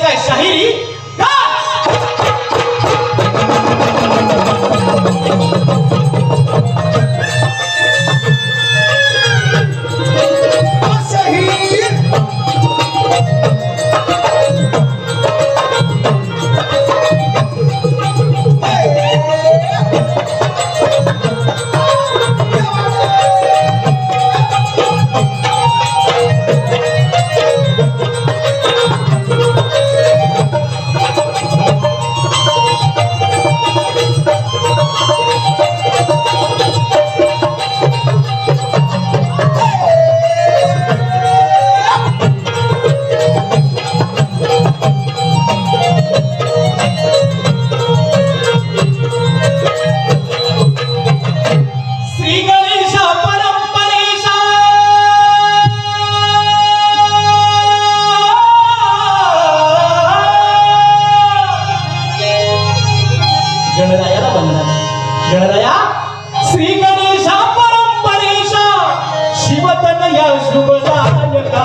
くだい。गणरायाला वंदन गणराया श्री गणेशा परंपरेशा शिवतन या शुभदायका